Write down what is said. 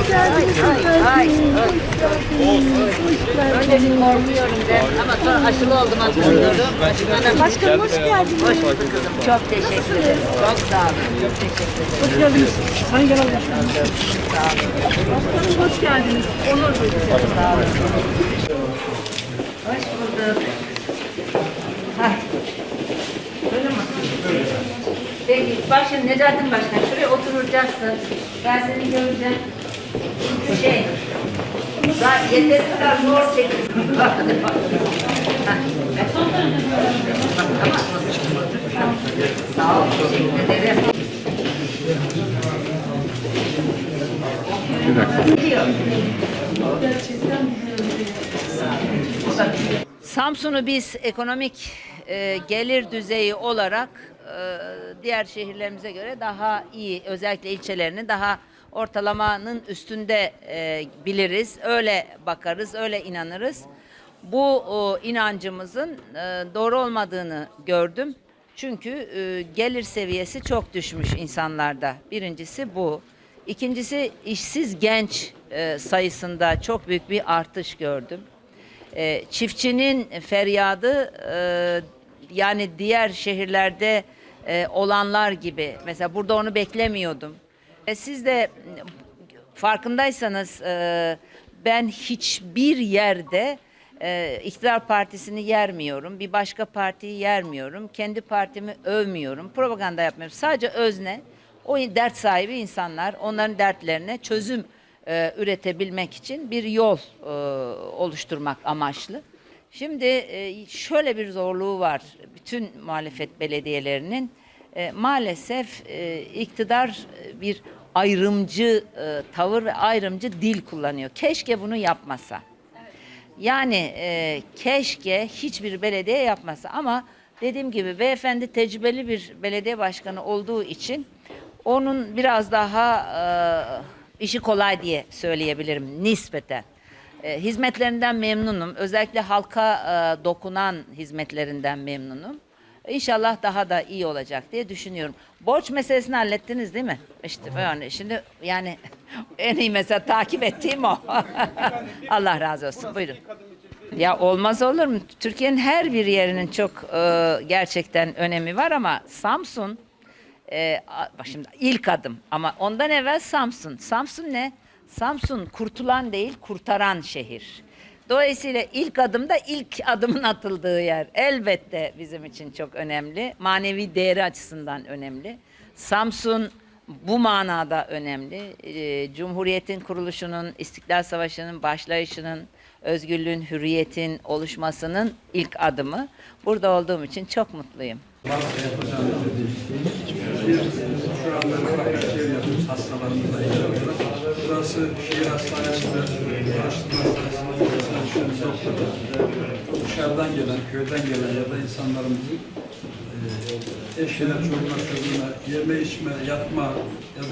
Ay, Önce bir korkuyorum ben ama sonra aşılı oldum. Aşıladım. Başkanım hoş geldiniz. Hoş bulduk. Çok teşekkür sağ olun. Çok teşekkür. Hoş geldiniz. Sayın Genel Başkanım. Başkanım hoş geldiniz. Onur. Sağ olun. Hoş bulduk. Hah. Buyurun bakalım. Peki, bak şimdi Necatin Başkan şuraya oturacaksın. Ben seni göreceğim. Çünkü kadar zor. Samsun'u biz ekonomik e, gelir düzeyi olarak e, diğer şehirlerimize göre daha iyi, özellikle ilçelerini daha ortalamanın üstünde e, biliriz. Öyle bakarız, öyle inanırız. Bu o, inancımızın e, doğru olmadığını gördüm. Çünkü e, gelir seviyesi çok düşmüş insanlarda. Birincisi bu. İkincisi işsiz genç e, sayısında çok büyük bir artış gördüm. E, çiftçinin feryadı e, yani diğer şehirlerde e, olanlar gibi. Mesela burada onu beklemiyordum. E, siz de farkındaysanız e, ben hiçbir yerde e, iktidar partisini yermiyorum. Bir başka partiyi yermiyorum. Kendi partimi övmüyorum. Propaganda yapmıyorum. Sadece özne o dert sahibi insanlar onların dertlerine çözüm e, üretebilmek için bir yol e, oluşturmak amaçlı. Şimdi e, şöyle bir zorluğu var bütün muhalefet belediyelerinin. E, maalesef e, iktidar bir ayrımcı e, tavır ve ayrımcı dil kullanıyor. Keşke bunu yapmasa. Yani e, keşke hiçbir belediye yapmasa ama dediğim gibi beyefendi tecrübeli bir belediye başkanı olduğu için onun biraz daha e, işi kolay diye söyleyebilirim nispeten. E, hizmetlerinden memnunum. Özellikle halka e, dokunan hizmetlerinden memnunum. İnşallah daha da iyi olacak diye düşünüyorum. Borç meselesini hallettiniz değil mi? İşte böyle. Şimdi yani en iyi mesela takip ettiğim o. Allah razı olsun. Buyurun. Ya olmaz olur mu? Türkiye'nin her bir yerinin çok e, gerçekten önemi var ama Samsun e, a- bak şimdi ilk adım ama ondan evvel Samsun. Samsun ne? Samsun kurtulan değil kurtaran şehir. Dolayısıyla ilk adımda ilk adımın atıldığı yer elbette bizim için çok önemli. Manevi değeri açısından önemli. Samsun bu manada önemli. Ee, Cumhuriyetin kuruluşunun, İstiklal Savaşı'nın başlayışının, özgürlüğün, hürriyetin oluşmasının ilk adımı. Burada olduğum için çok mutluyum. Şu anda şehir yapıyoruz hastalarımızla olarak. Burası şehir hastanesinde, araştırma hastanesinde. Dışarıdan gelen, köyden gelen ya da insanlarımızın eee eşine, çoluğuna, çocuğuna yeme, içme, yatma ya da